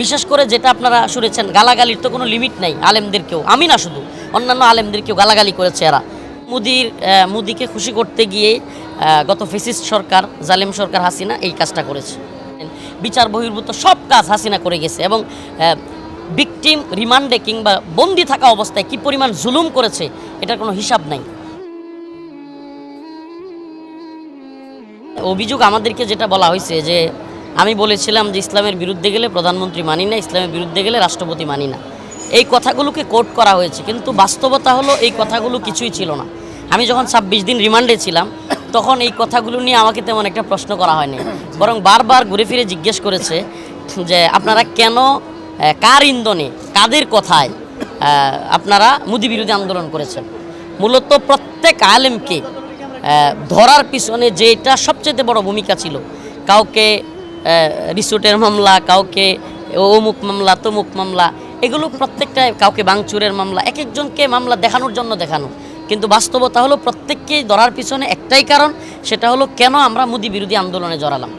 বিশেষ করে যেটা আপনারা শুনেছেন, গালাগালির তো কোনো লিমিট নাই আলেমদেরকেও। আমি না শুধু, অন্যান্য আলেমদেরকেও গালাগালি করেছে এরা। মুদির মুদিকে খুশি করতে গিয়ে গত ফেসিস্ট সরকার, জালেম সরকার হাসিনা এই কাজটা করেছে। বিচার বহির্ভূত সব কাজ হাসিনা করে গেছে এবং ভিকটিম রিমান্ডে কিংবা বন্দি থাকা অবস্থায় কি পরিমাণ জুলুম করেছে, এটার কোনো হিসাব নাই। অভিযোগ আমাদেরকে যেটা বলা হয়েছে যে আমি বলেছিলাম যে ইসলামের বিরুদ্ধে গেলে প্রধানমন্ত্রী মানি না, ইসলামের বিরুদ্ধে গেলে রাষ্ট্রপতি মানি না। এই কথাগুলোকে কোট করা হয়েছে, কিন্তু বাস্তবতা হলো এই কথাগুলো কিছুই ছিল না। আমি যখন ছাব্বিশ দিন রিমান্ডে ছিলাম, তখন এই কথাগুলো নিয়ে আমাকে তেমন একটা প্রশ্ন করা হয়নি। বরং বারবার ঘুরে ফিরে জিজ্ঞেস করেছে যে, আপনারা কেন কার ইন্ধনে, কাদের কথায় আপনারা মুদি বিরোধী আন্দোলন করেছেন? মূলত প্রত্যেক আলেমকে ধরার পিছনে যেটা সবচেয়ে বড় ভূমিকা ছিল, কাউকে রিসোর্টের মামলা, কাউকে অমুক মামলা, তমুক মামলা, এগুলো প্রত্যেকটা কাউকে বাংচুরের মামলা এক একজনকে মামলা দেখানোর জন্য দেখানো। কিন্তু বাস্তবতা হলো প্রত্যেককে ধরার পিছনে একটাই কারণ, সেটা হলো কেন আমরা মুদি বিরোধী আন্দোলনে জড়ালাম।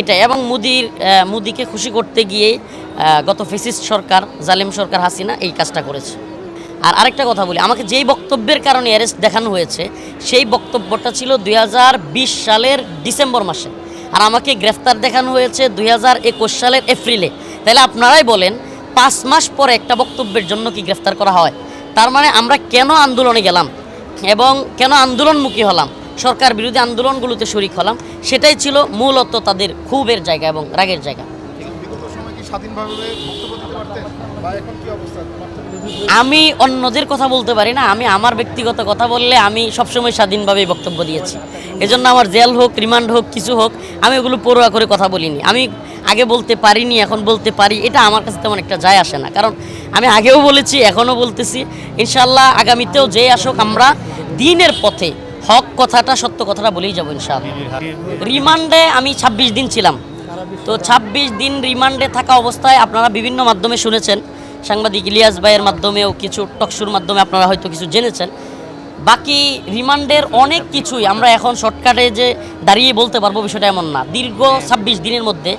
এটাই। এবং মুদির মুদিকে খুশি করতে গিয়ে গত ফেসিস্ট সরকার, জালেম সরকার হাসিনা এই কাজটা করেছে। আর আরেকটা কথা বলি, আমাকে যেই বক্তব্যের কারণে অ্যারেস্ট দেখানো হয়েছে, সেই বক্তব্যটা ছিল দু হাজার বিশ সালের ডিসেম্বর মাসে। আর আমাকে গ্রেফতার দেখানো হয়েছে দু হাজার একুশ সালের এপ্রিলে। তাহলে আপনারাই বলেন, পাঁচ মাস পরে একটা বক্তব্যের জন্য কি গ্রেফতার করা হয়? তার মানে আমরা কেন আন্দোলনে গেলাম? এবং কেন আন্দোলনমুখী হলাম? সরকার বিরোধী আন্দোলনগুলোতে শরিক হলাম। সেটাই ছিল মূলত তাদের ক্ষোভের জায়গা এবং রাগের জায়গা। স্বাধীনভাবে আমি অন্যদের কথা বলতে পারি না। আমি আমার ব্যক্তিগত কথা বললে আমি সবসময় স্বাধীনভাবে বক্তব্য দিয়েছি। এজন্য আমার জেল হোক রিমান্ড হোক কিছু হোক আমি ওগুলো পড়ুয়া করে কথা বলিনি। আমি আগে বলতে পারিনি এখন বলতে পারি। এটা আমার কাছে তেমন একটা যায় আসে না। কারণ আমি আগেও বলেছি এখনও বলতেছি। ইনশাল্লাহ আগামীতেও যে আসুক আমরা দিনের পথে হক কথাটা সত্য কথাটা বলেই যাব ইনশাআল্লাহ। রিমান্ডে আমি ২৬ দিন ছিলাম। তো ২৬ দিন রিমান্ডে থাকা অবস্থায় আপনারা বিভিন্ন মাধ্যমে শুনেছেন। সাংবাদিক ইলিয়াস ভাইয়ের মাধ্যমেও কিছু টকশুর মাধ্যমে আপনারা হয়তো কিছু জেনেছেন। বাকি রিমান্ডের অনেক কিছুই আমরা এখন শর্টকাটে যে দাঁড়িয়ে বলতে পারব বিষয়টা এমন না। দীর্ঘ ২৬ দিনের মধ্যে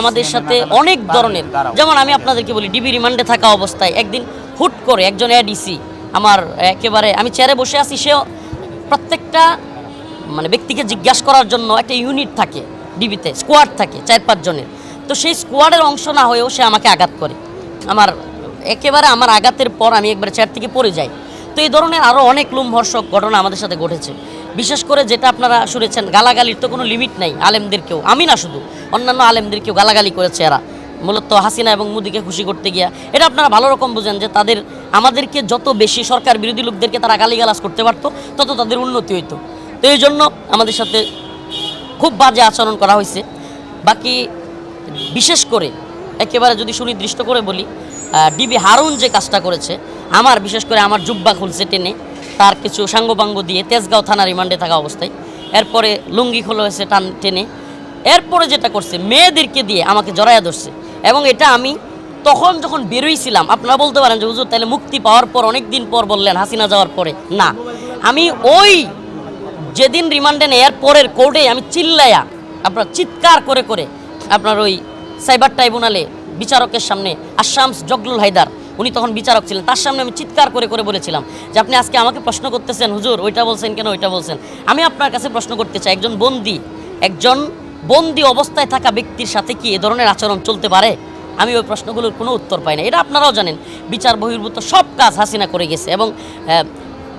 আমাদের সাথে অনেক ধরনের যেমন আমি আপনাদেরকে বলি, ডিবি রিমান্ডে থাকা অবস্থায় একদিন হুট করে একজন এডিসি আমার একেবারে আমি চেয়ারে বসে আছি, সেও প্রত্যেকটা মানে ব্যক্তিকে জিজ্ঞাসা করার জন্য একটা ইউনিট থাকে। ডিবিতে স্কোয়াড থাকে, চার পাঁচ জনের। তো সেই স্কোয়াডের অংশ না হয়েও সে আমাকে আঘাত করে। আমার একেবারে আমার আঘাতের পর আমি একবারে চেয়ার থেকে পড়ে যাই। তো এই ধরনের আরও অনেক লুমভর্ষক ঘটনা আমাদের সাথে ঘটেছে। বিশেষ করে যেটা আপনারা শুনেছেন, গালাগালির তো কোনো লিমিট নাই আলেমদেরকেও। আমি না শুধু, অন্যান্য আলেমদেরকেও গালাগালি করেছে এরা। মূলত হাসিনা এবং মুদিকে খুশি করতে গিয়া। এটা আপনারা ভালো রকম বুঝেন যে তাদের, আমাদেরকে যত বেশি সরকার বিরোধী লোকদেরকে তারা গালিগালাজ করতে পারতো, তত তাদের উন্নতি হইতো। তো এই জন্য আমাদের সাথে খুব বাজে আচরণ করা হয়েছে। বাকি বিশেষ করে একেবারে যদি সুনির্দিষ্ট করে বলি ডিবি হারুন যে কাজটা করেছে, আমার বিশেষ করে আমার জুব্বা খুলছে টেনে, তার কিছু সাঙ্গপাঙ্গ দিয়ে তেজগাঁও থানা রিমান্ডে থাকা অবস্থায়। এরপরে লুঙ্গি খোলা হয়েছে টান টেনে, এরপরে যেটা করছে, মেয়েদেরকে দিয়ে আমাকে জড়াইয়া ধরছে। এবং এটা আমি তখন যখন বেরোইছিলাম, আপনারা বলতে পারেন যে, হুজুর, তাহলে মুক্তি পাওয়ার পর অনেক দিন পর বললেন, হাসিনা যাওয়ার পরে। না, আমি ওই যেদিন রিমান্ডে নেয়ার পরের কোর্টে আমি চিল্লাইয়া আপনার চিৎকার করে করে আপনার ওই সাইবার ট্রাইব্যুনালে বিচারকের সামনে আসামস জগলুল হায়দার, উনি তখন বিচারক ছিলেন, তার সামনে আমি চিৎকার করে করে বলেছিলাম যে আপনি আজকে আমাকে প্রশ্ন করতেছেন, হুজুর ওইটা বলছেন কেন, ওইটা বলছেন। আমি আপনার কাছে প্রশ্ন করতে চাই, একজন বন্দি একজন বন্দি অবস্থায় থাকা ব্যক্তির সাথে কি এ ধরনের আচরণ চলতে পারে? আমি ওই প্রশ্নগুলোর কোনো উত্তর পাই না। এটা আপনারাও জানেন, বিচার বহির্ভূত সব কাজ হাসিনা করে গেছে এবং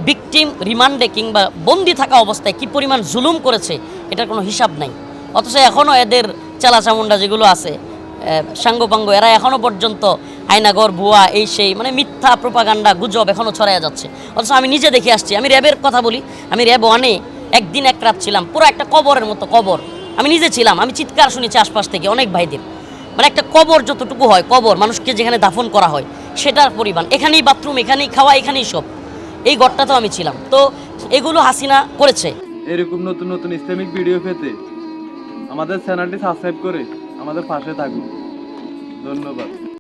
ভিকটিম রিমান্ডে কিংবা বন্দি থাকা অবস্থায় কি পরিমাণ জুলুম করেছে, এটার কোনো হিসাব নাই। অথচ এখনও এদের চেলা চামুন্ডা যেগুলো আছে সাঙ্গপাঙ্গ, এরা এখনও পর্যন্ত আয়নাগর ভুয়া, এই সেই মানে মিথ্যা প্রোপাগান্ডা, গুজব এখনও ছড়াইয়া যাচ্ছে। অথচ আমি নিজে দেখে আসছি, আমি র্যাবের কথা বলি, আমি র্যাব ওয়ানে একদিন এক রাত ছিলাম, পুরো একটা কবরের মতো কবর। আমি নিজে ছিলাম, আমি চিৎকার শুনেছি আশপাশ থেকে অনেক ভাইদের। মানে একটা কবর যতটুকু হয়, কবর, মানুষকে যেখানে দাফন করা হয়, সেটার পরিমাণ। এখানেই বাথরুম, এখানেই খাওয়া, এখানেই সব। এই ঘরটাতেও আমি ছিলাম। তো এগুলো হাসিনা করেছে। এরকম নতুন নতুন ইসলামিক ভিডিও পেতে আমাদের চ্যানেলটি সাবস্ক্রাইব করে আমাদের পাশে থাকুন। ধন্যবাদ।